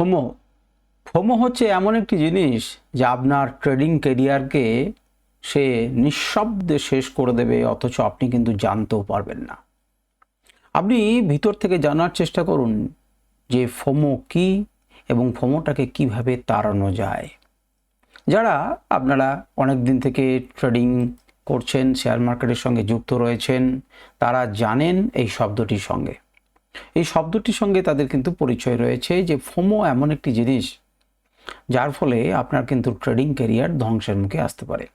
FOMO. FOMO হচ্ছে এমন একটি জিনিস যা আপনার ট্রেডিং কেরিয়ারকে সে নিঃশব্দে শেষ করে দেবে, অথচ আপনি কিন্তু জানতেও পারবেন না। আপনি ভিতর থেকে জানার চেষ্টা করুন যে ফোমো কি এবং ফোমোটাকে কীভাবে তাড়ানো যায়। যারা আপনারা অনেক দিন থেকে ট্রেডিং করছেন, শেয়ার মার্কেটের সঙ্গে যুক্ত রয়েছেন, তারা জানেন এই শব্দটির সঙ্গে। এই শব্দটির সঙ্গে তাদের কিন্তু পরিচয় রয়েছে যে ফোমো এমন একটি জিনিস যার ফলে আপনার কিন্তু ট্রেডিং ক্যারিয়ার ধ্বংসের মুখে আসতে পারে।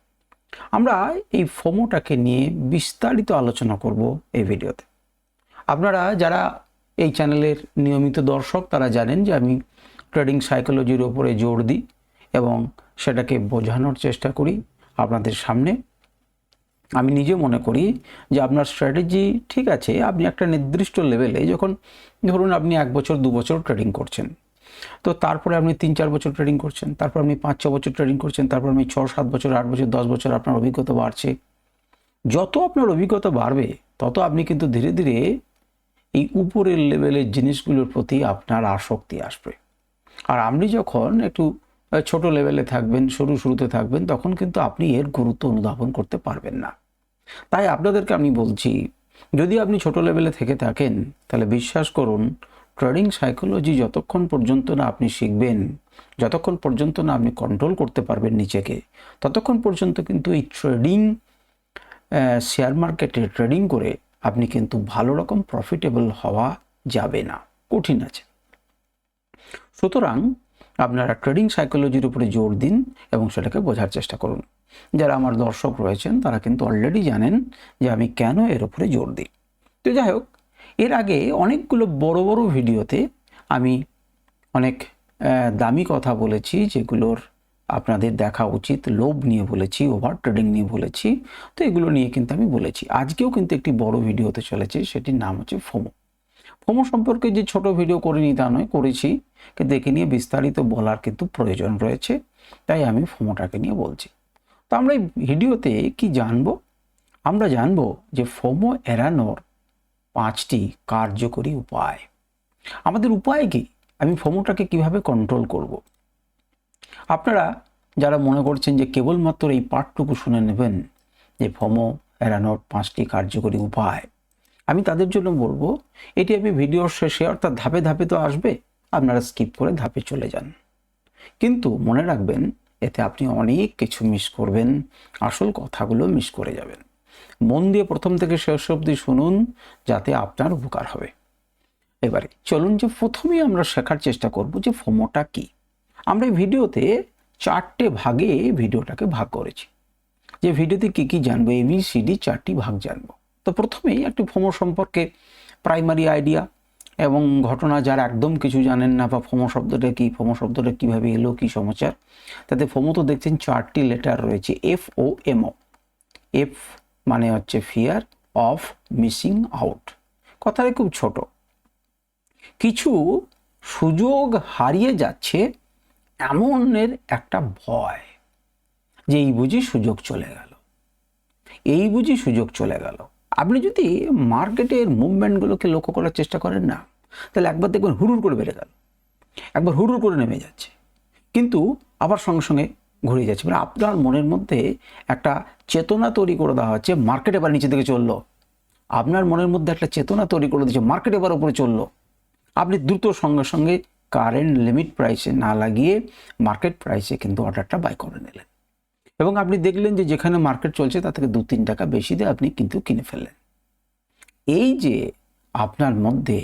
আমরা এই ফোমোটাকে নিয়ে বিস্তারিত আলোচনা করব এই ভিডিওতে। আপনারা যারা এই চ্যানেলের নিয়মিত দর্শক, তারা জানেন যে আমি ট্রেডিং সাইকোলজির ওপরে জোর দিই এবং সেটাকে বোঝানোর চেষ্টা করি আপনাদের সামনে। আমি নিজে মনে করি যে আপনার স্ট্র্যাটেজি ঠিক আছে, আপনি একটা নির্দিষ্ট লেভেলে যখন ধরুন আপনি এক বছর, দু বছর ট্রেডিং করছেন, তো তারপরে আপনি তিন চার বছর ট্রেডিং করছেন, তারপর আপনি পাঁচ ছ বছর ট্রেডিং করছেন, তারপর আপনি ছ সাত বছর, আট বছর, দশ বছর আপনার অভিজ্ঞতা বাড়ছে। যত আপনার অভিজ্ঞতা বাড়বে, তত আপনি কিন্তু ধীরে ধীরে এই উপরের লেভেলের জিনিসগুলোর প্রতি আপনার আসক্তি আসবে। আর আপনি যখন একটু ছোট লেভেলে থাকবেন, শুরু, শুরুতে থাকবেন, তখন কিন্তু আপনি এর গুরুত্ব অনুধাবন করতে পারবেন না। তাই আপনাদেরকে আমি বলছি, যদি আপনি ছোট লেভেলে থেকে থাকেন, তাহলে বিশ্বাস করুন ট্রেডিং সাইকোলজি যতক্ষণ পর্যন্ত না আপনি শিখবেন, যতক্ষণ পর্যন্ত না আপনি কন্ট্রোল করতে পারবেন নিজেকে, ততক্ষণ পর্যন্ত কিন্তু এই ট্রেডিং শেয়ার মার্কেটে ট্রেডিং করে আপনি কিন্তু ভালো রকম প্রফিটেবল হওয়া যাবে না। কঠিন আছে। সুতরাং আপনারা ট্রেডিং সাইকোলজির উপরে জোর দিন এবং সেটাকে বোঝার চেষ্টা করুন। যারা আমার দর্শক রয়েছেন, তারা কিন্তু অলরেডি জানেন যে আমি কেন এর উপরে জোর দিই। তো যাই হোক, এর আগে অনেকগুলো বড় বড় ভিডিওতে আমি অনেক দামি কথা বলেছি, যেগুলোর আপনাদের দেখা উচিত, লোভ নিয়ে বলেছি ওভার ট্রেডিং নিয়ে বলেছি। তো এগুলো নিয়ে কিন্তু আমি বলেছি। আজকেও কিন্তু একটি বড় ভিডিও হতে চলেছে, সেটির নাম হচ্ছে ফোমো। ফোমো সম্পর্কে যে ছোট ভিডিও করিনি তা নয়, করেছি। একে নিয়ে বিস্তারিত বলার কিন্তু প্রয়োজন রয়েছে। তাই আমি ফোমোটাকে নিয়ে বলছি। তো আমরা এই ভিডিওতে কি জানব? আমরা জানব যে ফোমো এড়ানোর পাঁচটি কার্যকরী উপায়। আমাদের উপায় কি? আমি ফোমোটাকে কীভাবে কন্ট্রোল করব। আপনারা যারা মনে করছেন যে কেবলমাত্র এই পাঠটুকু শুনে নেবেন যে ফোমো এড়ানোর পাঁচটি কার্যকরী উপায় আমি তাদের জন্য বলব, এটি আমি ভিডিওর শেষে অর্থাৎ ধাপে ধাপে তো আসবে, আপনারা স্কিপ করে ধাপে চলে যান। কিন্তু মনে রাখবেন, এতে আপনি অনেক কিছু মিস করবেন, আসল কথাগুলো মিস করে যাবেন। মন দিয়ে প্রথম থেকে শেষ অবধি শুনুন, যাতে আপনার উপকার হবে। এবারে চলুন যে প্রথমেই আমরা শেখার চেষ্টা করব যে ফোমোটা কি। আমরা এই ভিডিওতে চারটে ভাগে ভিডিওটাকে ভাগ করেছি। যে ভিডিওতে কি কি জানব এবিসিডি চারটি ভাগ জানব। তো প্রথমেই একটি ফোমো সম্পর্কে প্রাইমারি আইডিয়া এবং ঘটনা যারা একদম কিছু জানেন না বা ফোমো শব্দটা কী, ফোমো শব্দটা কীভাবে এলো, কী সমাচার। তাতে ফোমো তো দেখছেন চারটি লেটার রয়েছে এফ ও এমও এফ মানে হচ্ছে ফিয়ার অফ মিসিং আউট কথাটা খুব ছোট। কিছু সুযোগ হারিয়ে যাচ্ছে এমনের একটা ভয়, যে এই বুঝি সুযোগ চলে গেল। এই বুঝি সুযোগ চলে গেল। আপনি যদি মার্কেটের মুভমেন্টগুলোকে লক্ষ্য করার চেষ্টা করেন না, তাহলে একবার দেখবেন হুড়ুর করে বেড়ে গেল। একবার হুড়ুর করে নেমে যাচ্ছে। কিন্তু আবার সঙ্গে সঙ্গে ঘুরে যাচ্ছে। মানে আপনার মনের মধ্যে একটা চেতনা তৈরি করে দেওয়া হচ্ছে মার্কেট এবার নিচে দিকে চলল। আপনার মনের মধ্যে একটা চেতনা তৈরি করে দিচ্ছে মার্কেট এবার উপরে চলল। আপনি দ্রুত সঙ্গে সঙ্গে কারেন্ট লিমিট প্রাইসে না লাগিয়ে মার্কেট প্রাইসে কিন্তু অর্ডারটা বাই করে নিলেন। এবং আপনি দেখলেন যে যেখানে মার্কেট চলছে তা থেকে দু তিন টাকা বেশি দিয়ে আপনি কিন্তু কিনে ফেললেন। এই যে আপনার মধ্যে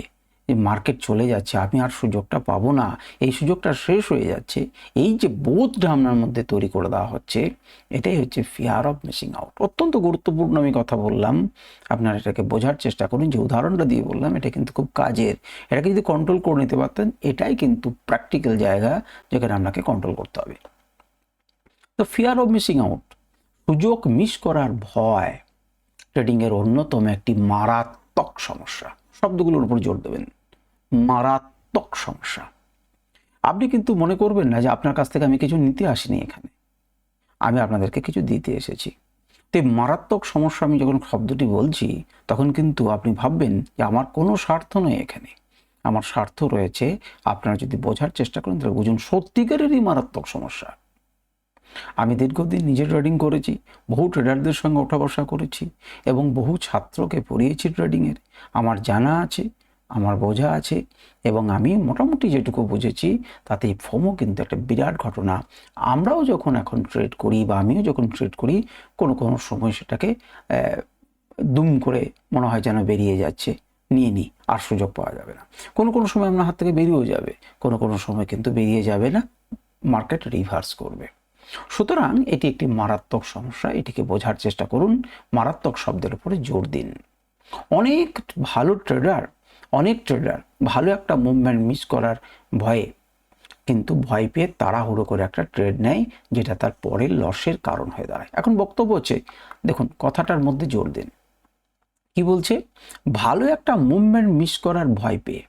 যে মার্কেট চলে যাচ্ছে, আমি আর সুযোগটা পাবো না, এই সুযোগটা শেষ হয়ে যাচ্ছে, এই যে বোধটা আপনার মধ্যে তৈরি করে দেওয়া হচ্ছে, এটাই হচ্ছে ফিয়ার অফ মিসিং আউট অত্যন্ত গুরুত্বপূর্ণ আমি কথা বললাম, আপনারা এটাকে বোঝার চেষ্টা করুন, যে উদাহরণটা দিয়ে বললাম, এটা কিন্তু খুব কাজের। এটাকে যদি কন্ট্রোল করে নিতে পারতেন, এটাই কিন্তু প্র্যাকটিক্যাল জায়গা যেখানে আপনাকে কন্ট্রোল করতে হবে। তো ফিয়ার অফ মিসিং আউট সুযোগ মিস করার ভয় ট্রেডিংয়ের অন্যতম একটি মারাত্মক সমস্যা। শব্দগুলোর উপর জোর দেবেন। মারাত্মক সমস্যা। আপনি কিন্তু মনে করবেন না যে আপনার কাছ থেকে আমি কিছু নিতে আসিনি এখানে। আমি আপনাদেরকে কিছু দিতে এসেছি। তো এই মারাত্মক সমস্যা আমি যখন শব্দটি বলছি, তখন কিন্তু আপনি ভাববেন যে আমার কোনো স্বার্থ নয় এখানে। আমার স্বার্থ রয়েছে, আপনারা যদি বোঝার চেষ্টা করেন, তাহলে বুঝুন সত্যিকারেরই মারাত্মক সমস্যা। আমি দীর্ঘদিন নিজে ট্রেডিং করেছি, বহু ট্রেডারদের সঙ্গে ওঠা বসা করেছি এবং বহু ছাত্রকে পড়িয়েছি ট্রেডিংয়ের আমার জানা আছে, আমার বোঝা আছে এবং আমি মোটামুটি যেটুকু বুঝেছি তাতে এই ফোমো কিন্তু একটা বিরাট ঘটনা। আমরাও যখন এখন ট্রেড করি বা আমিও যখন ট্রেড করি, কোনো কোনো সময় সেটাকে দুম করে মনে হয় যেন বেরিয়ে যাচ্ছে, নিয়ে নিই, আর সুযোগ পাওয়া যাবে না। কোনো কোনো সময় আপনার হাত থেকে বেরিয়েও যাবে, কোনো কোনো সময় কিন্তু বেরিয়ে যাবে না মার্কেট রিভার্স করবে। সুতরাং এটি একটি মারাত্মক সমস্যা। এটিকে বোঝার চেষ্টা করুন। মারাত্মক শব্দের উপরে জোর দিন। অনেক ভালো ট্রেডার অনেক ট্রেডার ভালো একটা মুভমেন্ট মিস করার ভয়ে কিন্তু ভয় পেয়ে তাড়াহুড়ো করে একটা ট্রেড নেয়, যেটা তার পরের লসের কারণ হয়ে দাঁড়ায়। এখন বক্তব্য হচ্ছে, দেখুন, কথাটার মধ্যে জোর দিন। কি বলছে? ভালো একটা মুভমেন্ট মিস করার ভয় পেয়ে।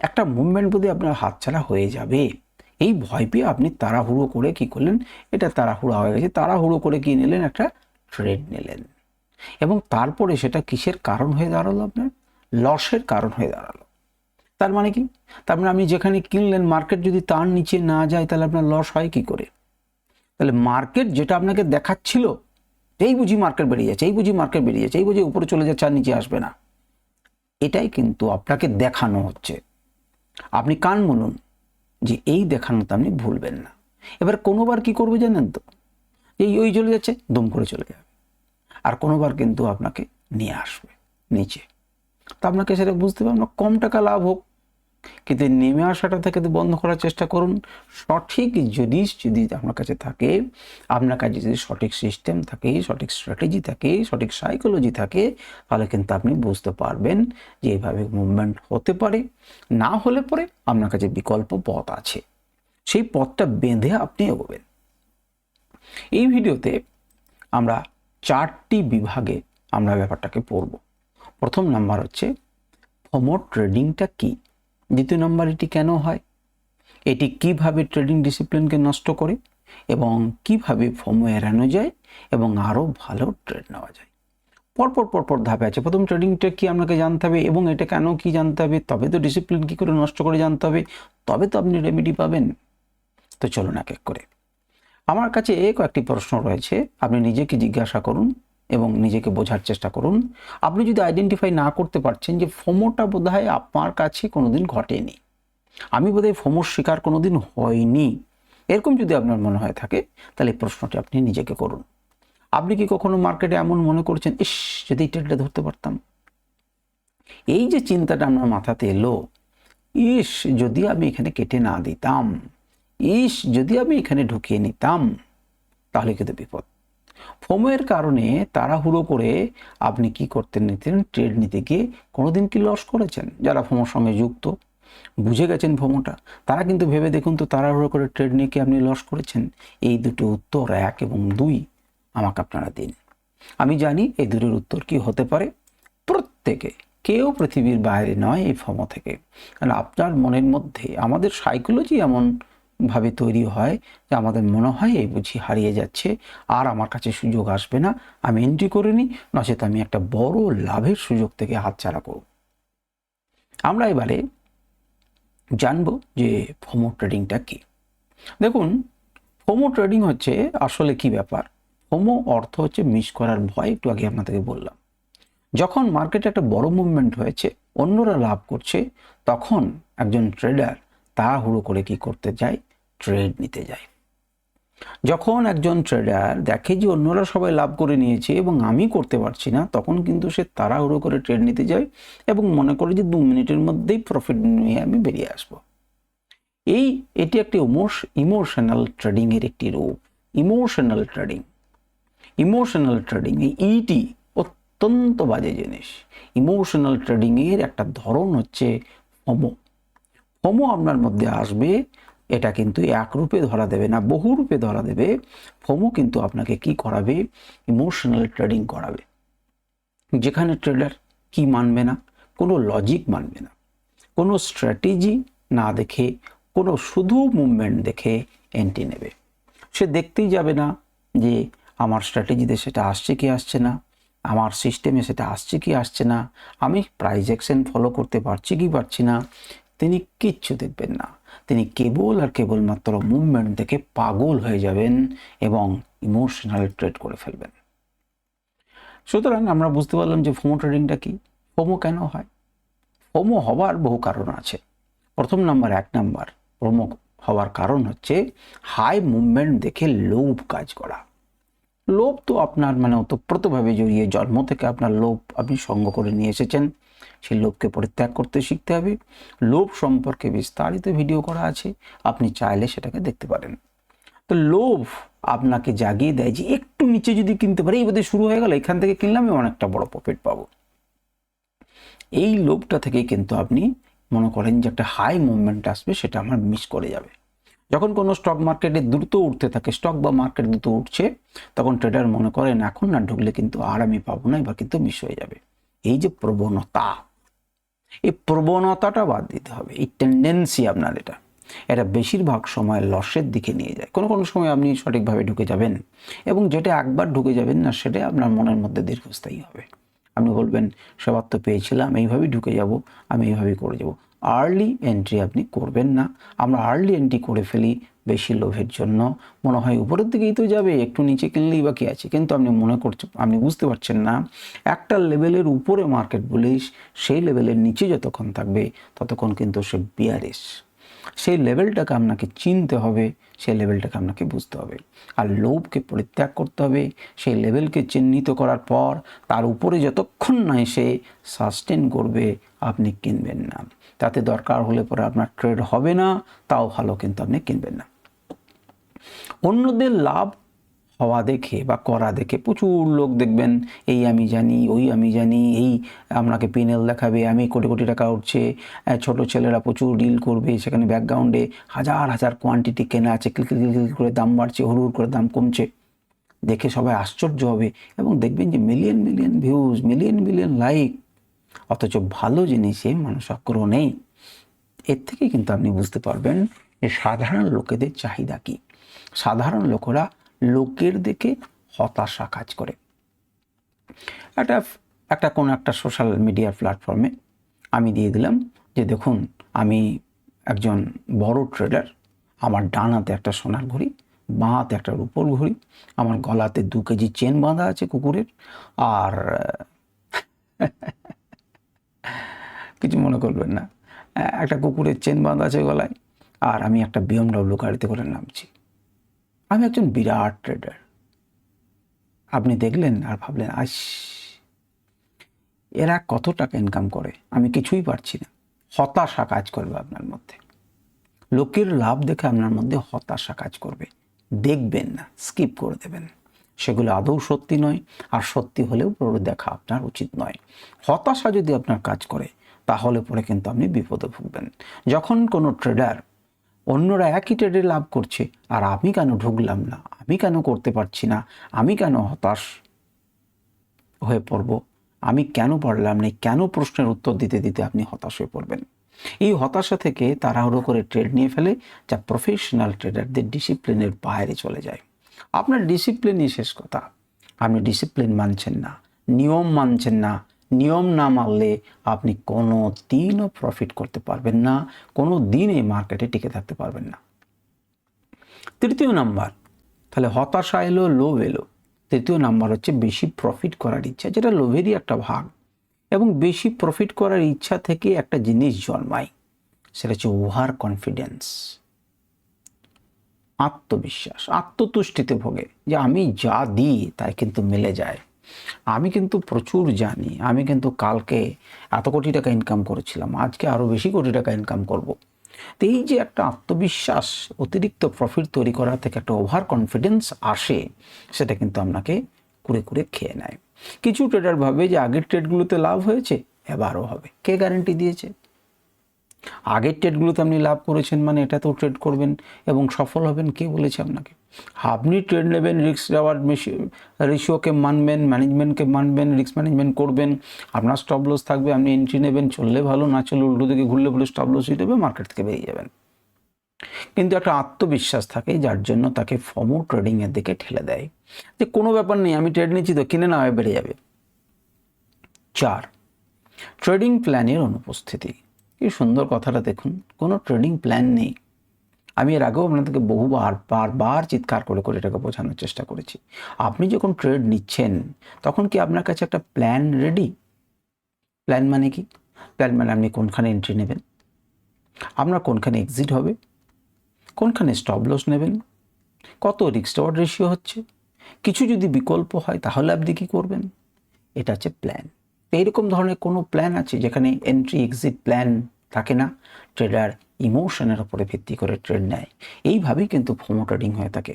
একটা মুভমেন্ট যদি আপনার হাতছাড়া হয়ে যাবে। এই ভয় পেয়ে আপনি তাড়াহুড়ো করে কি করলেন? এটা তাড়াহুড়ো হয়ে গেছে। তাড়াহুড়ো করে কি নিলেন? একটা ট্রেড নিলেন। এবং তারপরে সেটা কিসের কারণ হয়ে দাঁড়াল আপনার? লসের কারণ হয়ে দাঁড়াল। তার মানে কি? তার মানে আপনি যেখানে কিনলেন মার্কেট যদি তার নিচে না যায়, তাহলে আপনার লস হয় কি করে? তাহলে মার্কেট যেটা আপনাকে দেখাচ্ছিল, এই বুঝি মার্কেট বেরিয়ে যাচ্ছে, এই বুঝি মার্কেট বেরিয়ে যাচ্ছে, এই বুঝি উপরে চলে যাচ্ছে আর নিচে আসবে না। এটাই কিন্তু আপনাকে দেখানো হচ্ছে। আপনি কান বলুন যে এই দেখানো তো আপনি ভুলবেন না। এবার কোনোবার কি করবে জানেন তো? এই, ওই চলে যাচ্ছে, দম করে চলে যাবে। আর কোনোবার কিন্তু আপনাকে নিয়ে আসবে, নিচে। তা আপনাকে সেটা বুঝতে হবে, আপনার কম টাকা লাভ হোক? কিন্তু নেমে আসাটা থেকে বন্ধ করার চেষ্টা করুন। সঠিক যদি যদি আপনার কাছে থাকে, আপনার কাছে যদি সঠিক সিস্টেম থাকে, সঠিক স্ট্র্যাটেজি থাকে, সঠিক সাইকোলজি থাকে, তাহলে কিন্তু আপনি বুঝতে পারবেন যে এইভাবে মুভমেন্ট হতে পারে। না হলে পরে আপনার কাছে বিকল্প পথ আছে। সেই পথটা বেঁধে আপনি এগোবেন। এই ভিডিওতে আমরা চারটি বিভাগে আমরা ব্যাপারটাকে পড়ব। প্রথম নাম্বার হচ্ছে ফোমো ট্রেডিংটা কি? দ্বিতীয় নম্বর, এটি কেন হয়? এটি কীভাবে ট্রেডিং ডিসিপ্লিনকে নষ্ট করে এবং কীভাবে ফোমো এড়ানো যায় এবং আরও ভালো ট্রেড নেওয়া যায়? পরপর পরপর ধাপে আছে। প্রথম ট্রেডিংটা কি আপনাকে জানতে হবে এবং এটা কেন কি জানতে হবে? তবে তো ডিসিপ্লিন কি করে নষ্ট করে জানতে হবে? তবে তো আপনি রেমেডি পাবেন। তো চলুন এক এক করে। আমার কাছে কয়েকটি প্রশ্ন রয়েছে। আপনি নিজেকে জিজ্ঞাসা করুন। এবং নিজেকে বোঝার চেষ্টা করুন। আপনি যদি আইডেন্টিফাই না করতে পারছেন যে ফোমোটা বোধহয় আপনার কাছে কোনোদিন ঘটেনি। আমি বোধহয় ফোমোর শিকার কোনোদিন হয়নি এরকম যদি আপনার মনে হয় থাকে, তাহলে এই প্রশ্নটি আপনি নিজেকে করুন। আপনি কি কখনো মার্কেটে এমন মনে করছেন, ইস, যদি ট্রেডটা ধরতে পারতাম? এই যে চিন্তাটা আমার মাথাতে এলো, ইস, যদি আমি এখানে কেটে না দিতাম, ইস, যদি আমি এখানে ঢুকিয়ে নিতাম, তাহলে কিন্তু বিপদ। ফোমের কারণে তাড়াহুড়ো করে আপনি কি করতে নিতেন? ট্রেড নিতে গিয়ে কোনোদিন কি লস করেছেন? যারা ফোমোর সঙ্গে যুক্ত, বুঝে গেছেন ফোমোটা। তারা কিন্তু ভেবে দেখুন তো, তাড়াহুড়ো করে ট্রেড নিয়ে কি আপনি লস করেছেন? এই দুটো উত্তর এক এবং দুই আমাকে আপনারা দিন। আমি জানি এই দুটোর উত্তর কি হতে পারে। প্রত্যেকে, কেউ পৃথিবীর বাইরে নয় এই ফমো থেকে। কারণ আপনার মনের মধ্যে, আমাদের সাইকোলজি এমন ভাবে তৈরি হয় যে আমাদের মনে হয় এই বুঝি হারিয়ে যাচ্ছে, আর আমার কাছে সুযোগ আসবে না, আমি এন্ট্রি করে নিই, নচেত আমি একটা বড় লাভের সুযোগ থেকে হাতছাড়া করব। আমরা এবারে জানব যে ফোমো ট্রেডিংটা কি। দেখুন ফোমো ট্রেডিং হচ্ছে আসলে কি ব্যাপার? ফোমো অর্থ হচ্ছে মিস করার ভয়, একটু আগে আপনাদেরকে বললাম। যখন মার্কেটে একটা বড় মুভমেন্ট হয়েছে, অন্যরা লাভ করছে, তখন একজন ট্রেডার তাড়াহুড়ো করে কি করতে যায়? ট্রেড নিতে যায় যখন একজন ট্রেডার দেখে যে অন্যরা সবাই লাভ করে নিয়েছে এবং আমি করতে পারছি না, তখন কিন্তু সে তাড়াহুড়ো করে ট্রেড নিতে যায় এবং মনে করে যে দু মিনিটের মধ্যেই প্রফিট নিয়ে আমি বেরিয়ে আসব। এই, এটি একটি ইমোশনাল ট্রেডিংয়ের একটি রূপ। ইমোশনাল ট্রেডিং ইমোশনাল ট্রেডিং এই ইটি অত্যন্ত বাজে জিনিস। ইমোশনাল ট্রেডিংয়ের একটা ধরন হচ্ছে ফমো ফমো আপনার মধ্যে আসবে এটা কিন্তু একরূপে ধরা দেবে না বহু রূপে ধরা দেবে। ফোমো কিন্তু আপনাকে কি করাবে? ইমোশনাল ট্রেডিং করাবে। যেখানে ট্রেডার কি মানবে না, কোনো লজিক মানবে না, কোনো স্ট্র্যাটেজি না দেখে, কোনো শুধু মুভমেন্ট দেখে এন্ট্রি নেবে। সে দেখতেই যাবে না যে আমার স্ট্র্যাটেজিতে সেটা আসছে কি আসছে না, আমার সিস্টেমে সেটা আসছে কি আসছে না, আমি প্রাইজ অ্যাকশন ফলো করতে পারছি কি পারছি না, তিনি কিচ্ছু দেখবেন না। তিনি কেবল আর কেবলমাত্র মুভমেন্ট দেখে পাগল হয়ে যাবেন এবং ইমোশনাল ট্রেড করে ফেলবেন। সুতরাং আমরা বুঝতে পারলাম যে ফোমো ট্রেডিংটা কি? ফোমো কেন হয়? ফোমো হওয়ার বহু কারণ আছে। প্রথম নাম্বার, এক নাম্বার, ফোমো হওয়ার কারণ হচ্ছে হাই মুভমেন্ট দেখে লোভ কাজ করা। লোভ তো আপনার মানে ওতপ্রোতভাবে জড়িয়ে জন্ম থেকে আপনার লোভ আপনি সঙ্গ করে নিয়ে এসেছেন। সেই লোভকে পরিত্যাগ করতে শিখতে হবে। লোভ সম্পর্কে বিস্তারিত ভিডিও করা আছে, আপনি চাইলে সেটাকে দেখতে পারেন। তো লোভ আপনাকে জাগিয়ে দেয় যে একটু নিচে যদি কিনতে পারি, এই বোধহয় শুরু হয়ে গেল, এখান থেকে কিনলে আমি অনেকটা বড় প্রফিট পাবো। এই লোভটা থেকেই কিন্তু আপনি মনে করেন যে একটা হাই মুভমেন্ট আসবে, সেটা আমার মিস করে যাবে। যখন কোনো স্টক মার্কেটে দ্রুত উঠতে থাকে স্টক বা মার্কেট দ্রুত উঠছে, তখন ট্রেডার মনে করেন, এখন না ঢুকলে কিন্তু আর আমি পাবো না, এবার কিন্তু মিস হয়ে যাবে। এই যে প্রবণতা এই প্রবণতাটা বাদ দিতে হবে। এই টেন্ডেন্সি আপনার এটা। এটা বেশিরভাগ সময় লসের দিকে নিয়ে যায়। কোনো কোনো সময় আপনি সঠিকভাবে ঢুকে যাবেন এবং যেটা একবার ঢুকে যাবেন না সেটা আপনার মনের মধ্যে দীর্ঘস্থায়ী হবে। আপনি বলবেন, সবার তো পেয়েছিলাম, এইভাবেই ঢুকে যাব, আমি এইভাবেই করে যাব। আর্লি এন্ট্রি আপনি করবেন না। আমরা আর্লি এন্ট্রি করে ফেলি বেশি লোভের জন্য। মনে হয় উপরের দিকেই তো যাবে, একটু নিচে কিনলেই বা কী আছে? কিন্তু আপনি মনে করছেন আপনি বুঝতে পারছেন না। একটা লেভেলের উপরে মার্কেট বলিস, সেই লেভেলের নিচে যতক্ষণ থাকবে, ততক্ষণ কিন্তু সে বিয়ারিস। সেই লেভেলটাকে আপনাকে চিনতে হবে, সেই লেভেলটাকে আপনাকে বুঝতে হবে। আর লোভকে পরিত্যাগ করতে হবে, সেই লেভেলকে চিহ্নিত করার পর, তার উপরে যতক্ষণ না এসে সাস্টেন করবে, আপনি কিনবেন না। তাতে দরকার হলে পরে আপনার ট্রেড হবে না, তাও ভালো কিন্তু আপনি কিনবেন না। অন্যদের লাভ হওয়া দেখে বা করা দেখে প্রচুর লোক দেখবেন, এই আমি জানি, ওই আমি জানি, এই আপনাকে পেনেল দেখাবে, আমি কোটি কোটি টাকা উঠছে ছোট ছেলেরা প্রচুর ডিল করবে, সেখানে ব্যাকগ্রাউন্ডে হাজার হাজার কোয়ান্টিটি কেনা আছে ক্লিক ক্লিক ক্লিক করে দাম বাড়ছে, হুড় করে দাম কমছে। দেখে সবাই আশ্চর্য হবে এবং দেখবেন যে million million views million million like অথচ ভালো জিনিসে মানুষ আগ্রহ নেই। এর থেকে কিন্তু আপনি বুঝতে পারবেন যে সাধারণ লোকেদের চাহিদা কী। সাধারণ লোকেরা লোকের দেখে হতাশা কাজ করে। একটা একটা কোনো একটা সোশ্যাল মিডিয়া প্ল্যাটফর্মে আমি দিয়ে দিলাম যে দেখুন, আমি একজন বড় ট্রেডার আমার ডানাতে একটা সোনার ঘড়ি, বাঁ হাতে একটা রূপোর ঘড়ি, আমার গলাতে দু কেজি চেন বাঁধা আছে কুকুরের, আর কিছু মনে করবেন না। একটা কুকুরের চেন বাঁধা আছে গলায়, আর আমি একটা বিএমডব্লিউ গাড়িতে করে নামছি। আমি একজন বিরাট ট্রেডার আপনি দেখলেন আর ভাবলেন আস এরা কত টাকা ইনকাম করে? আমি কিছুই পারছি না। হতাশা কাজ করবে আপনার মধ্যে। লোকের লাভ দেখে আপনার মধ্যে হতাশা কাজ করবে। দেখবেন না স্কিপ করে দেবেন। সেগুলো আদৌ সত্যি নয়, আর সত্যি হলেও দেখা আপনার উচিত নয়। হতাশা যদি আপনার কাজ করে, তাহলে পরে কিন্তু আপনি বিপদে ভুগবেন। যখন কোনো ট্রেডার অন্যরা একই ট্রেডে লাভ করছে। আর আমি কেন ঢুকলাম না? আমি কেন করতে পারছি না? আমি কেন হতাশ হয়ে পড়ব? আমি কেন পারলাম না? কেন প্রশ্নের উত্তর দিতে দিতে আপনি হতাশ হয়ে পড়বেন? এই হতাশা থেকে তাড়াহুড়ো করে ট্রেড নিয়ে ফেলে যা প্রফেশনাল ট্রেডারদের ডিসিপ্লিনের বাইরে চলে যায়। আপনার ডিসিপ্লিনই শেষ কথা। আপনি ডিসিপ্লিন মানছেন না, নিয়ম মানছেন না নিয়ম না মানলে আপনি কোনো দিনও প্রফিট করতে পারবেন না, কোনো দিন এই মার্কেটে টিকে থাকতে পারবেন না। তৃতীয় নাম্বার, তাহলে হতাশা এলো, লোভ এলো। তৃতীয় নাম্বার হচ্ছে বেশি প্রফিট করার ইচ্ছা, যেটা লোভেরই একটা ভাগ। এবং বেশি প্রফিট করার ইচ্ছা থেকে একটা জিনিস জন্মায়, সেটা হচ্ছে ওভার কনফিডেন্স আত্মবিশ্বাস, আত্মতুষ্টিতে ভোগে যে আমি যা দিই তাই কিন্তু মিলে যায়। আমি কিন্তু প্রচুর জানি, আমি কিন্তু কালকে এত কোটি টাকা ইনকাম করেছিলাম, আজকে আরও বেশি কোটি টাকা ইনকাম করব। তো এই যে একটা আত্মবিশ্বাস, অতিরিক্ত প্রফিট তৈরি করা থেকে একটা ওভার কনফিডেন্স আসে, সেটা কিন্তু আপনাকে কুড়ে কুড়ে খেয়ে নেয়। কিছু ট্রেডার ভাবে যে আগের ট্রেডগুলোতে লাভ হয়েছে, এবারও হবে। কে গ্যারেন্টি দিয়েছে? আগের ট্রেডগুলোতে আপনি লাভ করেছেন মানে এটা তো ট্রেড করবেন এবং সফল হবেন কে বলেছে আপনাকে? আপনি ট্রেড নেবেন রিস্ক নেওয়ার রেশিওকে মানবেন ম্যানেজমেন্টকে মানবেন রিস্ক ম্যানেজমেন্ট করবেন, আপনার স্টপ লস থাকবে, আপনি এন্ট্রি নেবেন, চললে ভালো, না চললে উল্টো দিকে ঘুরলে বলে স্টপ লস যাবে মার্কেট থেকে বেরিয়ে যাবেন। কিন্তু একটা আত্মবিশ্বাস থাকে, যার জন্য তাকে ফমো ট্রেডিংয়ের দিকে ঠেলে দেয়। যে কোনো ব্যাপার নেই, আমি ট্রেড নিচ্ছি তো, কিনে না হয় বেড়ে যাবে। চার ট্রেডিং প্ল্যানের অনুপস্থিতি। কি সুন্দর কথাটা দেখুন, কোনো ট্রেডিং প্ল্যান নেই। আমি এর আগেও আপনাদেরকে বহুবার, বারবার চিৎকার করে করে এটাকে বোঝানোর চেষ্টা করেছি। আপনি যখন ট্রেড নিচ্ছেন, তখন কি আপনার কাছে একটা প্ল্যান রেডি প্ল্যান মানে কি? প্ল্যান মানে আপনি কোনখানে এন্ট্রি নেবেন? আপনার কোনখানে এক্সিট হবে? কোনখানে স্টপ লস নেবেন? কত রিক্স টাওয়ার রেশিও হচ্ছে? কিছু যদি বিকল্প হয়, তাহলে আপনি কী করবেন? এটা হচ্ছে প্ল্যান এইরকম ধরনের কোনো প্ল্যান আছে যেখানে এন্ট্রি এক্সিট প্ল্যান থাকে না। ট্রেডার ইমোশনের উপরে ভিত্তি করে ট্রেড নেয়। এইভাবেই কিন্তু ফোমো ট্রেডিং হয়ে থাকে।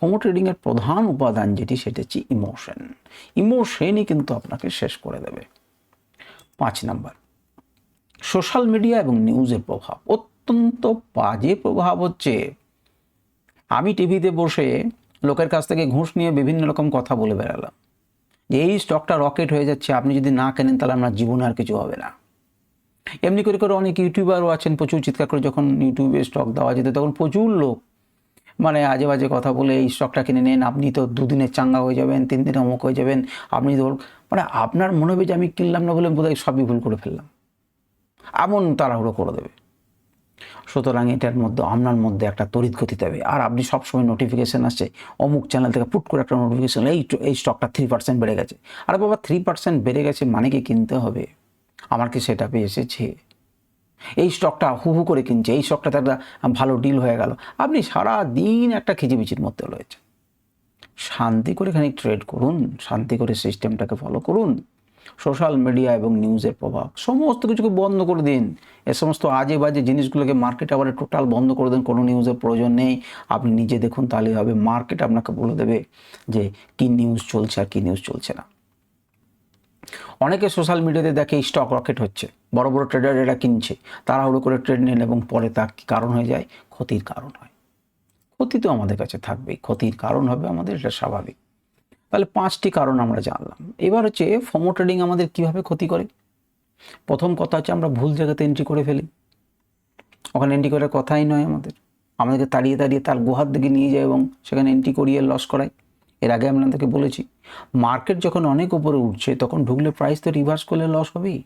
ফোমো ট্রেডিংয়ের প্রধান উপাদান যেটি, সেটা হচ্ছে ইমোশন। ইমোশনই কিন্তু আপনাকে শেষ করে দেবে। পাঁচ নাম্বার। সোশ্যাল মিডিয়া এবং নিউজের প্রভাব। অত্যন্ত বাজে প্রভাব হচ্ছে। আমি টিভিতে বসে লোকের কাছ থেকে ঘুষ নিয়ে বিভিন্ন রকম কথা বলে বেড়ালাম। যে এই স্টকটা রকেট হয়ে যাচ্ছে, আপনি যদি না কেনেন, তাহলে আপনার জীবনে আর কিছু হবে না। এমনি করে করে অনেক ইউটিউবারও আছেন, প্রচুর চিৎকার করে যখন ইউটিউবে স্টক দেওয়া যেত, তখন প্রচুর লোক মানে আজে বাজে কথা বলে এই স্টকটা কিনে নেন, আপনি তো দুদিনের চাঙ্গা হয়ে যাবেন তিন দিনে অমুক হয়ে যাবেন, আপনি তো মানে আপনার মনে হবে যে আমি কিনলাম না বলে বোধহয় সবই ভুল করে ফেললাম। এমন তাড়াহুড়ো করে দেবে। সুতরাং এটার মধ্যে, আপনার মধ্যে একটা তড়িৎ গতি দেবে। আর আপনি সবসময় নোটিফিকেশান আসছে, অমুক চ্যানেল থেকে পুট করে একটা নোটিফিকেশান এই এই স্টকটা থ্রি পার্সেন্ট বেড়ে গেছে। আর বাবা থ্রি পার্সেন্ট বেড়ে গেছে মানে কি কিনতে হবে? আমার কি সেটা এসেছে? এই স্টকটা হু হু করে কিনছে, এই স্টকটাতে একটা ভালো ডিল হয়ে গেল। আপনি সারা দিন একটা খিচিবিচির মধ্যে রয়েছে শান্তি করে এখানে ট্রেড করুন, শান্তি করে সিস্টেমটাকে ফলো করুন। সোশ্যাল মিডিয়া এবং নিউজের প্রভাব, সমস্ত কিছুকে বন্ধ করে দিন। এ সমস্ত আজে বাজে জিনিসগুলোকে মার্কেট আবার টোটাল বন্ধ করে দেন, কোনো নিউজের প্রয়োজন নেই। আপনি নিজে দেখুন, তাহলেই হবে। মার্কেট আপনাকে বলে দেবে যে কি নিউজ চলছে আর কী নিউজ চলছে না। অনেকে সোশ্যাল মিডিয়াতে দেখে স্টক রকেট হচ্ছে, বড় বড় ট্রেডার এরা কিনছে, তাড়াহুড়ো করে ট্রেড নেন এবং পরে তার কী কারণ হয়ে যায়? ক্ষতির কারণ হয়। ক্ষতি তো আমাদের কাছে থাকবেই, ক্ষতির কারণ হবে আমাদের, এটা স্বাভাবিক। তাহলে পাঁচটি কারণ আমরা জানলাম। এবার হচ্ছে ফোমো ট্রেডিং আমাদের কীভাবে ক্ষতি করে? প্রথম কথা হচ্ছে আমরা ভুল জায়গাতে এন্ট্রি করে ফেলি। ওখানে এন্ট্রি করার কথাই নয় আমাদের। আমাদেরকে তাড়িয়ে তাড়িয়ে তার গুহার দিকে নিয়ে যায় এবং সেখানে এন্ট্রি করিয়ে লস করায়। এর আগে আপনাদেরকে বলেছি মার্কেট যখন অনেক উপরে উঠছে, তখন ঢুকলে প্রাইস তো রিভার্স করলে লস হবেই।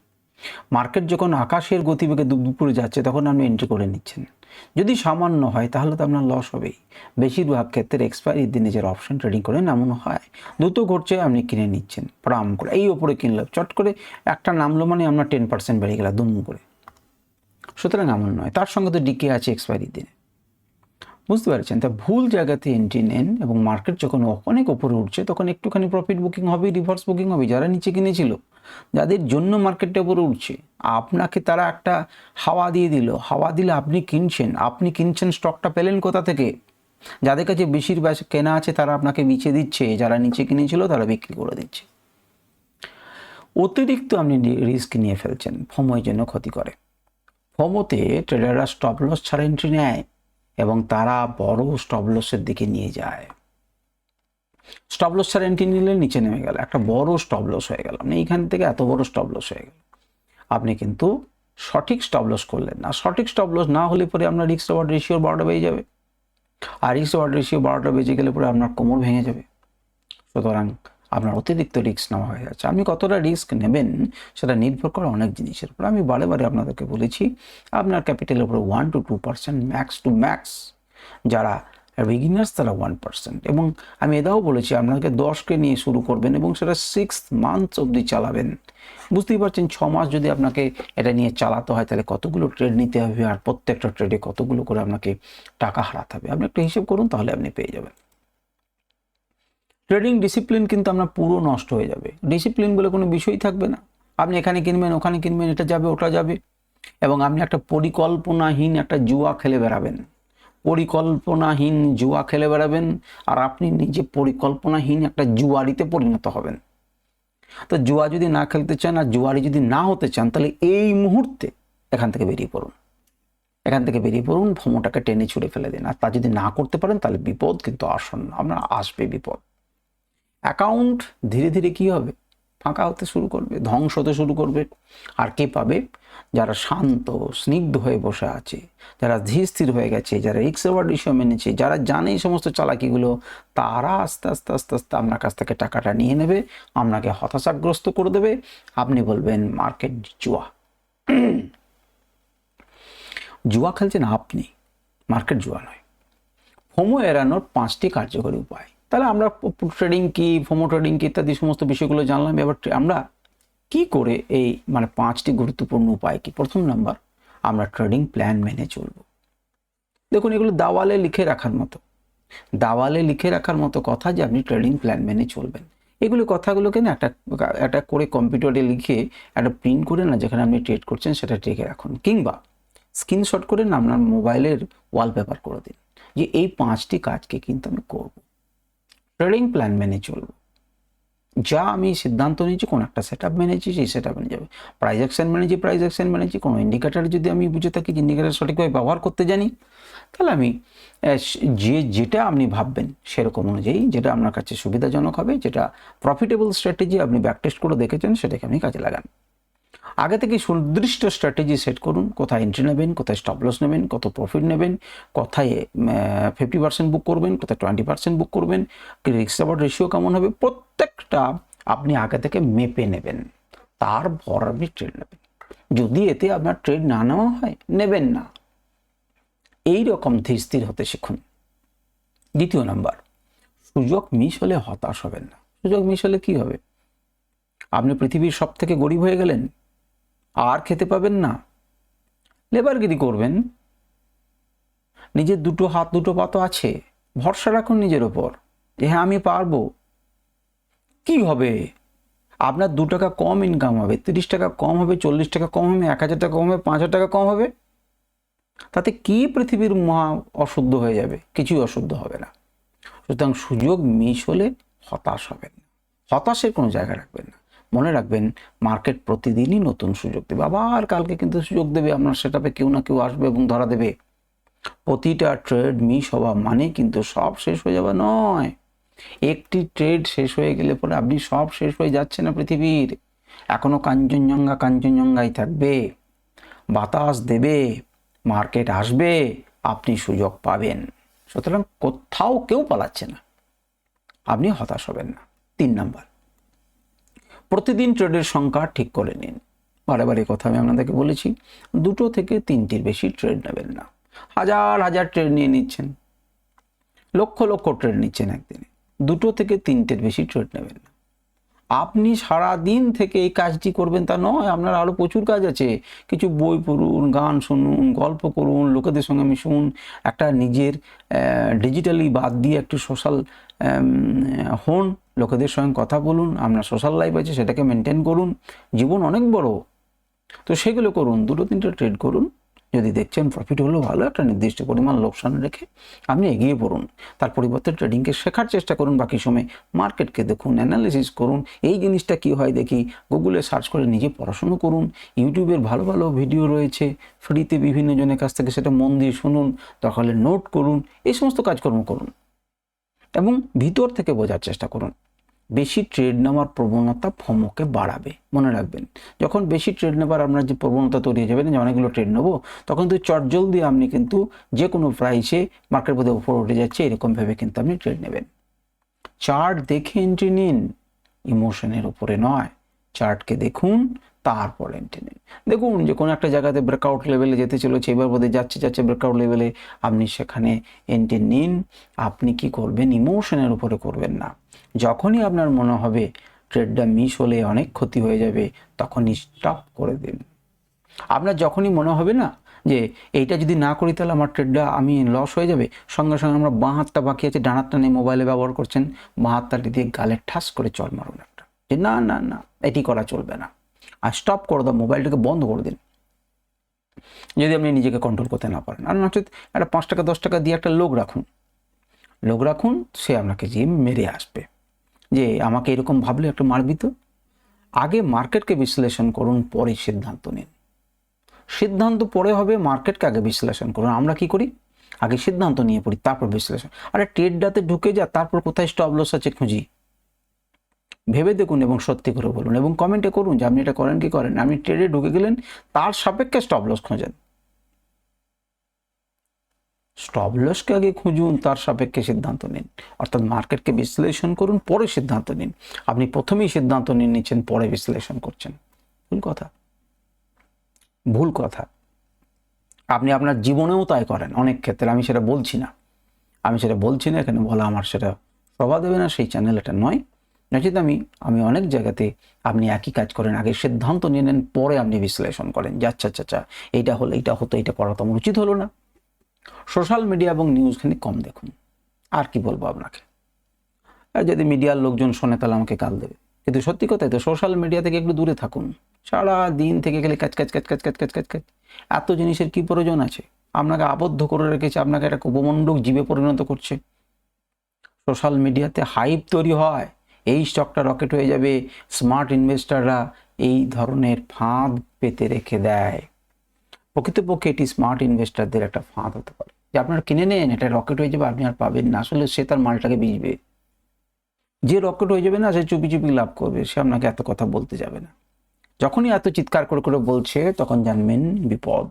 মার্কেট যখন আকাশের গতিবেগে দুপুরে যাচ্ছে, তখন আপনি এন্ট্রি করে নিচ্ছেন। যদি সামান্য হয়, তাহলে তো আপনার লস হবেই। বেশিরভাগ ক্ষেত্রে এক্সপায়ারি দিনে যে অপশন ট্রেডিং করেন এমন হয়। দ্রুত ঘটছে, আপনি কিনে নিচ্ছেন, প্রাম করে। এই ওপরে কিনলো চট করে একটা নামলো মানে আপনার টেন পার্সেন্ট বেড়ে গেল দুম করে। সুতরাং এমন নয়, তার সঙ্গে তো ডিকে আছে এক্সপায়ারি দিনে বুঝতে পারছেন? তা ভুল জায়গাতে এন্ট্রি নেন এবং মার্কেট যখন অনেক ওপরে উঠছে, তখন একটুখানি প্রফিট বুকিং হবে রিভার্স বুকিং হবে, যারা নিচে কিনেছিল, যাদের জন্য মার্কেটটা উপরে উঠছে, আপনাকে তারা একটা হাওয়া দিয়ে দিল। হাওয়া দিলে আপনি কিনছেন আপনি কিনছেন স্টকটা পেলেন কোথা থেকে? যাদের কাছে বেশির কেনা আছে, তারা আপনাকে নিচে দিচ্ছে, যারা নিচে কিনেছিল, তারা বিক্রি করে দিচ্ছে। অতিরিক্ত আপনি রিস্ক নিয়ে ফেলছেন ফমোর জন্য ক্ষতি করে। ফমোতে ট্রেডাররা স্টপ লস ছাড়া এন্ট্রি নেয়। এবং তারা বড় স্টপ লসের দিকে নিয়ে যায়। স্টপ লস ছাড়া এন্ট্রি নিলে নিচে নেমে গেল। একটা বড় স্টপ লস হয়ে গেল। আপনি এইখান থেকে এত বড় স্টপ লস হয়ে গেল। আপনি কিন্তু সঠিক স্টপ লস করলেন না। সঠিক স্টপ লস না হলে পরে আপনার রিক্স ওয়ার্ড রেশিওর বারোটা বেজে যাবে। আর রিক্স ওয়ার্ড রেশিও বারোটা বেজে গেলে পরে আপনার কোমর ভেঙে যাবে। সুতরাং আপনার অতিরিক্ত রিস্ক নেওয়া হয়ে যাচ্ছে। আপনি কতটা রিস্ক নেবেন সেটা নির্ভর করে অনেক জিনিসের উপর। আমি বারে বারে আপনাদেরকে বলেছি, আপনার ক্যাপিটালের উপরে one to two percent max two max যারা বিগিনার্স তারা ওয়ান পার্সেন্ট এবং আমি এটাও বলেছি, আপনাকে দশকে নিয়ে শুরু করবেন এবং সেটা সিক্স মান্থস অবধি চালাবেন। বুঝতেই পারছেন, ছ মাস যদি আপনাকে এটা নিয়ে চালাতে হয়, তাহলে কতগুলো ট্রেড নিতে হবে? আর প্রত্যেকটা ট্রেডে কতগুলো করে আপনাকে টাকা হারাতে হবে? আপনি একটা হিসেব করুন, তাহলে আপনি পেয়ে যাবেন। ট্রেডিং ডিসিপ্লিন কিন্তু আপনার পুরো নষ্ট হয়ে যাবে। ডিসিপ্লিন বলে কোনো বিষয়ই থাকবে না। আপনি এখানে কিনবেন, ওখানে কিনবেন, এটা যাবে, ওটা যাবে। এবং আপনি একটা পরিকল্পনাহীন একটা জুয়া খেলে বেড়াবেন। পরিকল্পনাহীন জুয়া খেলে বেড়াবেন আর আপনি নিজে পরিকল্পনাহীন একটা জুয়ারিতে পরিণত হবেন। তো জুয়া যদি না খেলতে চান আর জুয়ারি যদি না হতে চান, তাহলে এই মুহূর্তে এখান থেকে বেরিয়ে পড়ুন। এখান থেকে বেরিয়ে পড়ুন ভ্রমটাকে টেনে ছুড়ে ফেলে দিন। আর তা যদি না করতে পারেন, তাহলে বিপদ কিন্তু আসন্ন, আপনার আসবে বিপদ। অ্যাকাউন্ট ধীরে ধীরে কি হবে? ফাঁকা হতে শুরু করবে, ধ্বংস হতে শুরু করবে। আর কে পাবে? যারা শান্ত, স্নিগ্ধ হয়ে বসে আছে, যারা ধীর স্থির হয়ে গেছে, যারা রিক্স ওভার ডিসিশন মেনেছে, যারা জানে এই সমস্ত চালাকিগুলো, তারা আস্তে আস্তে আস্তে আস্তে আপনার কাছ থেকে টাকাটা নিয়ে নেবে, আপনাকে হতাশাগ্রস্ত করে দেবে। আপনি বলবেন, মার্কেট জুয়া। জুয়া খেলছেন আপনি, মার্কেট জুয়া নয়। ফোমো এড়ানোর পাঁচটি কার্যকরী উপায়। তাহলে আমরা ট্রেডিং কি ফোমো ট্রেডিং কি ইত্যাদি সমস্ত বিষয়গুলো জানলাম। এবার আমরা কি করে এই মানে পাঁচটি গুরুত্বপূর্ণ উপায় কি? প্রথম নাম্বার, আমরা ট্রেডিং প্ল্যান মেনে চলব। দেখুন, এগুলো দাওয়ালে লিখে রাখার মতো। দাওয়ালে লিখে রাখার মতো কথা যে আপনি ট্রেডিং প্ল্যান মেনে চলবেন। এগুলো কথাগুলোকে না একটা একটা করে কম্পিউটারে লিখে একটা প্রিন্ট করে না যেখানে আপনি ট্রেড করছেন সেটা টেকে রাখুন। কিংবা স্ক্রিনশট করে না আপনার মোবাইলের ওয়ালপেপার করে দিন যে এই পাঁচটি কাজকে কিন্তু আমি করব। ট্রেডিং প্ল্যান মেনে চলব। যা আমি সিদ্ধান্ত নিয়েছি, কোনো একটা সেট আপ মেনেছি, সেই সেট আপ মেনে যাবে। প্রাইজ অ্যাকশন মেনেছি প্রাইজ অ্যাকশন মেনেছি। কোনো ইন্ডিকেটার যদি আমি বুঝে থাকি যে ইন্ডিকেটার সঠিকভাবে ব্যবহার করতে জানি, তাহলে আমি যে, যেটা আপনি ভাববেন সেরকম অনুযায়ী, যেটা আপনার কাছে সুবিধাজনক হবে, যেটা প্রফিটেবল স্ট্র্যাটেজি আপনি ব্যাকটেস্ট করে দেখেছেন, সেটাকে আপনি কাজে লাগান। আগে থেকে সুনির্দিষ্ট স্ট্র্যাটেজি সেট করুন, কোথায় এন্ট্রি নেবেন, কোথায় স্টপ লস নেবেন, কত প্রফিট নেবেন, কোথায় ফিফটি পার্সেন্ট বুক করবেন, কোথায় টোয়েন্টি পার্সেন্ট বুক করবেন রিক্স অ্যাবাউট রেশিও কেমন হবে, প্রত্যেকটা আপনি আগে থেকে মেপে নেবেন। তারপর আপনি ট্রেড নেবেন। যদি এতে আপনার ট্রেড না নেওয়া হয়, নেবেন না। এই রকম ধীর স্থির হতে শিখুন। দ্বিতীয় নাম্বার, সুযোগ মিস হলে হতাশ হবেন না। সুযোগ মিস হলে কি হবে? আপনি পৃথিবীর সব থেকে গরিব হয়ে গেলেন আর খেতে পাবেন না। লেবারগিরি করবেন। নিজের দুটো হাত, দুটো পাতো আছে। ভরসা রাখুন নিজের ওপর। যে হ্যাঁ আমি পারব। কি হবে? আপনার দু টাকা কম ইনকাম হবে। তিরিশ টাকা কম হবে, চল্লিশ টাকা কম হবে, এক হাজার টাকা কম হবে, পাঁচ হাজার টাকা কম হবে। তাতে কি পৃথিবীর মহা অশুদ্ধ হয়ে যাবে? কিছুই অশুদ্ধ হবে না। সুতরাং সুযোগ মিস হলে হতাশ হবেন হতাশের কোনো জায়গা রাখবেন না। মনে রাখবেন মার্কেট প্রতিদিনই নতুন সুযোগ দেবে। আবার কালকে কিন্তু সুযোগ দেবে, আপনার সেটাপে কেউ না কেউ আসবে এবং ধরা দেবে। প্রতিটা ট্রেড মিস হওয়া মানে কিন্তু সব শেষ হয়ে যাবে নয়। একটি ট্রেড শেষ হয়ে গেলে পরে আপনি সব শেষ হয়ে যাচ্ছে না পৃথিবীর। এখনও কাঞ্চনজঙ্ঘা কাঞ্চনজঙ্ঘাই থাকবে। বাতাস দেবে মার্কেট আসবে, আপনি সুযোগ পাবেন। সুতরাং কোথাও কেউ পালাচ্ছে না। আপনি হতাশ হবেন না। তিন নাম্বার। প্রতিদিন ট্রেডের সংখ্যা ঠিক করে নিন। বারে বারে কথা আমি আপনাদেরকে বলেছি, দুটো থেকে তিনটির বেশি ট্রেড নেবেন না। হাজার হাজার ট্রেড নিয়ে নিচ্ছেন। লক্ষ লক্ষ ট্রেড নিচ্ছেন একদিনে। দুটো থেকে তিনটের বেশি ট্রেড নেবেন না। আপনি সারা দিন থেকে এই কাজটি করবেন তা নয়, আপনার আরও প্রচুর কাজ আছে। কিছু বই পড়ুন, গান শুনুন, গল্প করুন, লোকেদের সঙ্গে মিশুন, একটা নিজের ডিজিটালি বাদ দিয়ে একটু সোশ্যাল হন। লোকেদের সঙ্গে কথা বলুন আপনার সোশ্যাল লাইফ আছে, সেটাকে মেনটেন করুন, জীবন অনেক বড়। তো সেগুলো করুন, দুটো তিনটে ট্রেড করুন, যদি দেখছেন প্রফিট হলো ভালো, একটা নির্দিষ্ট পরিমাণ লোকসান রেখে আপনি এগিয়ে পড়ুন। তার পরিবর্তে ট্রেডিংকে শেখার চেষ্টা করুন, বাকি সময় মার্কেটকে দেখুন অ্যানালিসিস করুন, এই জিনিসটা কি হয় দেখি গুগলে সার্চ করে নিজে পড়াশুনো করুন ইউটিউবের ভালো ভালো ভিডিও রয়েছে ফ্রিতে বিভিন্ন জনের কাছ থেকে সেটা মন দিয়ে শুনুন দরকার হলে নোট করুন, এই সমস্ত কাজকর্ম করুন। এবং ভিতর থেকে বোঝার চেষ্টা করুন। বেশি ট্রেড নেওয়ার প্রবণতা ফমকে বাড়াবে। মনে রাখবেন, যখন বেশি ট্রেড নেবার আপনার যে প্রবণতা তৈরি হয়ে যাবে যে অনেকগুলো ট্রেড নেব, তখন তো চটজল দিয়ে আপনি কিন্তু যে কোনো প্রাইসে মার্কেট বোধে উপর উঠে যাচ্ছে, এরকম ভেবে কিন্তু আপনি ট্রেড নেবেন। চার্ট দেখে এন্ট্রি নিন ইমোশনের উপরে নয়। চার্টকে দেখুন, তারপর এন্ট্রি নিন। দেখুন যে কোনো একটা জায়গাতে ব্রেকআউট লেভেলে যেতে চলেছে, এবার বোধে যাচ্ছে যাচ্ছে ব্রেকআউট লেভেলে আপনি সেখানে এন্ট্রি নিন। আপনি কি করবেন? ইমোশনের উপরে করবেন না। যখনই আপনার মনে হবে ট্রেডটা মিস হলে অনেক ক্ষতি হয়ে যাবে, তখনই স্টপ করে দিন। আপনার যখনই মনে হবে না যে এইটা যদি না করি তাহলে আমার ট্রেডটা আমি লস হয়ে যাবে, সঙ্গে সঙ্গে আমরা বাঁ হাতটা বাকি আছে ডান হাতটা নিয়ে মোবাইলে ব্যবহার করছেন বাঁ হাতটা দিয়ে গালে ঠাস করে চল মারুন একটা। যে না না না, এটি করা চলবে না। আর স্টপ করে দাও মোবাইলটাকে বন্ধ করে দিন। যদি আপনি নিজেকে কন্ট্রোল করতে না পারেন। আর নচেত একটা পাঁচ টাকা, দশ টাকা দিয়ে একটা লোক রাখুন। লোক রাখুন, সে আপনাকে যে মেরে আসবে। যে আমাকে এরকম ভাবলে একটু মারবি তো আগে মার্কেটকে বিশ্লেষণ করুন, পরে সিদ্ধান্ত নিন। সিদ্ধান্ত পরে হবে মার্কেটকে আগে বিশ্লেষণ করুন। আমরা কি করি? আগে সিদ্ধান্ত নিয়ে পড়ি, তারপর বিশ্লেষণ। আরে ট্রেডটাতে ঢুকে যা, তারপর কোথায় স্টপ লস আছে খুঁজি। ভেবে দেখুন এবং সত্যি করে বলুন এবং কমেন্টে করুন যে আপনি এটা করেন কি করেন আপনি ট্রেডে ঢুকে গেলেন, তার সাপেক্ষে স্টপ লস খোঁজেন। স্টপ লসকে আগে খুঁজুন, তার সাপেক্ষে সিদ্ধান্ত নিন। অর্থাৎ মার্কেটকে বিশ্লেষণ করুন, পরে সিদ্ধান্ত নিন। আপনি প্রথমেই সিদ্ধান্ত নিয়ে নিচ্ছেন, পরে বিশ্লেষণ করছেন। ভুল কথা। ভুল কথা। আপনি আপনার জীবনেও তাই করেন, অনেক ক্ষেত্রে। আমি সেটা বলছি না। আমি সেটা বলছি না এখানে বলা আমার সেটা প্রভাব দেবে না, সেই চ্যানেল এটা নয়। নচিত আমি আমি অনেক জায়গাতে আপনি একই কাজ করেন, আগে সিদ্ধান্ত নিয়ে নেন, পরে আপনি বিশ্লেষণ করেন যে আচ্ছা আচ্ছা আচ্ছা এইটা হলো, এইটা হতো, এইটা করা তো আমার উচিত হলো না। সোশ্যাল মিডিয়া এবং নিউজখানি কম দেখুন। আর কি বলব আপনাকে? আর যদি মিডিয়ার লোকজন শোনে, তাহলে আমাকে কাল দেবে। কিন্তু সত্যি কথাই তো সোশ্যাল মিডিয়া থেকে একটু দূরে থাকুন। সারা দিন থেকে গেলে কাজ কাজ কাজ কাজ কাজ কাজ কাজ কাজ এত জিনিসের কি প্রয়োজন আছে? আপনাকে আবদ্ধ করে রেখেছে, আপনাকে একটা উপমণ্ডক জীবে পরিণত করছে। সোশ্যাল মিডিয়াতে হাইপ তৈরি হয়। এই স্টকটা রকেট হয়ে যাবে। স্মার্ট ইনভেস্টাররা এই ধরনের ফাঁদ পেতে রেখে দেয়। প্রকৃতপক্ষে এটি স্মার্ট ইনভেস্টারদের একটা ফাঁদ হতে পারে। যে আপনারা কিনে নেন, এটা রকেট হয়ে যাবে, আপনি আর পাবেন না। আসলে সে তার মালটাকে বিজবে যে রকেট হয়ে যাবে না, সে চুপি চুপি লাভ করবে। সে আপনাকে এত কথা বলতে যাবে না। যখনই এত চিৎকার করে করে বলছে, তখন জানবেন বিপদ।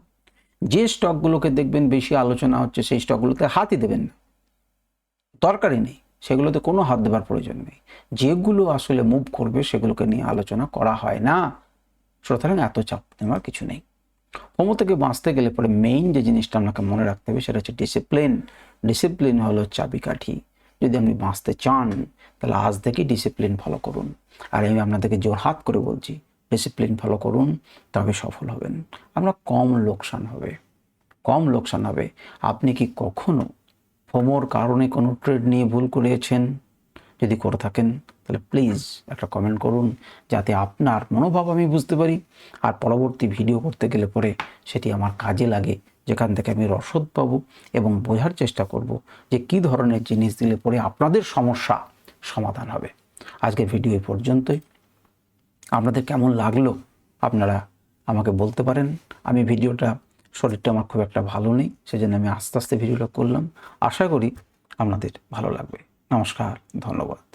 যে স্টকগুলোকে দেখবেন বেশি আলোচনা হচ্ছে, সেই স্টকগুলোতে হাতই দেবেন না। দরকারই নেই। সেগুলোতে কোনো হাত দেবার প্রয়োজন নেই। যেগুলো আসলে মুভ করবে সেগুলোকে নিয়ে আলোচনা করা হয় না। সুতরাং এত চাপ নেওয়ার কিছু নেই। হোমো থেকে বাঁচতে গেলে পরে মেইন যে জিনিসটা আপনাকে মনে রাখতে হবে সেটা হচ্ছে ডিসিপ্লিন ডিসিপ্লিন হলো চাবিকাঠি। যদি আপনি বাঁচতে চান, তাহলে আজ থেকেই ডিসিপ্লিন ফলো করুন। আর আমি আপনাদেরকে জোরহাত করে বলছি ডিসিপ্লিন ফলো করুন, তবে সফল হবেন। আপনার কম লোকসান হবে। কম লোকসান হবে। আপনি কি কখনো ফোমোর কারণে কোনো ট্রেড নিয়ে ভুল করেছেন, যদি করে থাকেন, তাহলে প্লিজ একটা কমেন্ট করুন, যাতে আপনার মনোভাব আমি বুঝতে পারি। আর পরবর্তী ভিডিও করতে গেলে পরে সেটি আমার কাজে লাগে, যেখান থেকে আমি রসদ পাবো এবং বোঝার চেষ্টা করব যে কি ধরনের জিনিস দিলে পরে আপনাদের সমস্যা সমাধান হবে। আজকের ভিডিও এই পর্যন্তই। আপনাদের কেমন লাগল, আপনারা আমাকে বলতে পারেন। আমি ভিডিওটা শরীরটা আমার খুব একটা ভালো নেই, সেজন্য আমি আস্তে আস্তে ভিডিওটা করলাম। আশা করি আপনাদের ভালো লাগবে। নমস্কার, ধন্যবাদ।